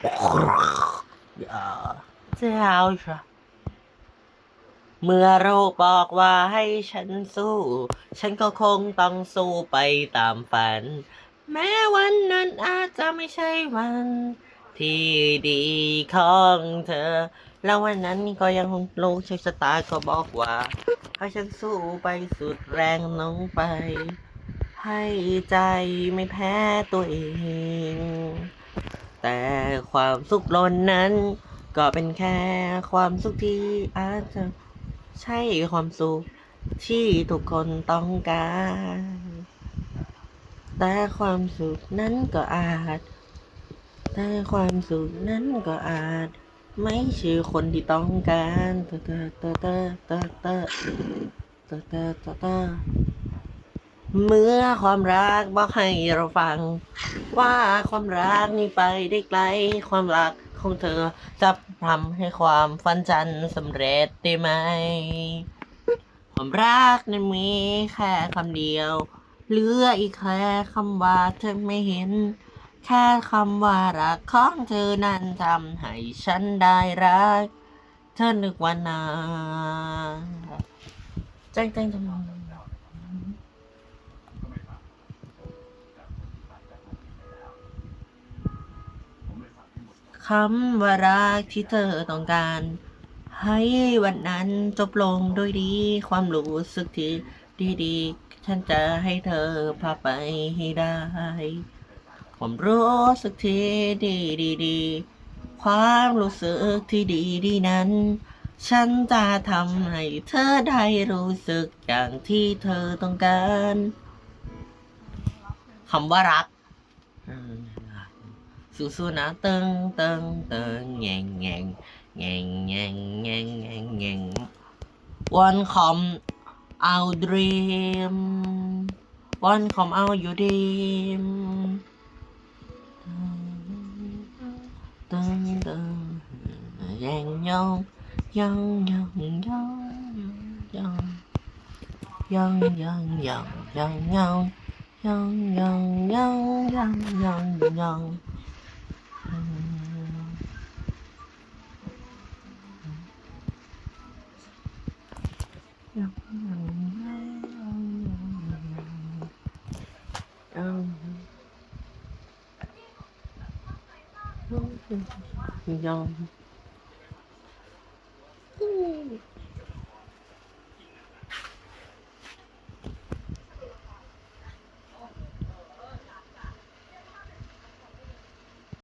เจ้าจ้ะเมื่อโรคบอกว่าให้ฉันสู้ ฉันก็คงต้องสู้ไปตามฝัน แม้วันนั้นอาจจะไม่ใช่วัน ที่ดีของเธอ แล้ววันนั้นก็ยังคงลงโชคชะตาก็บอกว่า ให้ฉันสู้ไปสุดแรงน้องไป ให้ใจไม่แพ้ตัวเอง แต่ความสุขล้นนั้น ก็เป็นแค่ความสุขที่อาจจะใช่ความสุขที่ทุกคนต้องการ แต่ความสุขนั้นก็อาจ แต่ความสุขนั้นก็อาจ ไม่ใช่คนที่ต้องการเตอเตอเตอเตอเตอเตอเตอเตอเตอ เมื่อความรักบอกให้เราฟัง ว่าความรักนี้ไปได้ไกล ความรักของเธอจะทำให้ความฝันฉันสำเร็จได้ไหม ความรักนั้นมีแค่คำเดียวเหลืออีกแค่คำว่าเธอไม่เห็น แค่คำว่ารักของเธอนั้นทำให้ฉันได้รัก เธอนึกว่านานแจ้งแจ้งทำไม คำว่ารักที่เธอต้องการ ให้วันนั้นจบลงด้วยดี ความรู้สึกที่ดีๆ ฉันจะให้เธอพาไปให้ได้ ความรู้สึกที่ดีดีดีๆความรู้สึกที่ดีดีนั้น ฉันจะทำให้เธอได้รู้สึกอย่างที่เธอต้องการคำว่ารัก อืม สู้ๆนะเติงเติงเติงแงงแงงแงงแงงแงงแงงแงงวันคอมเอาดรีมวันคอมเอาอยู่ดีมติงติงแยงยองยองยองยองยองยองยองยองยองยองยองยองยองยองยอง Yum. Yum.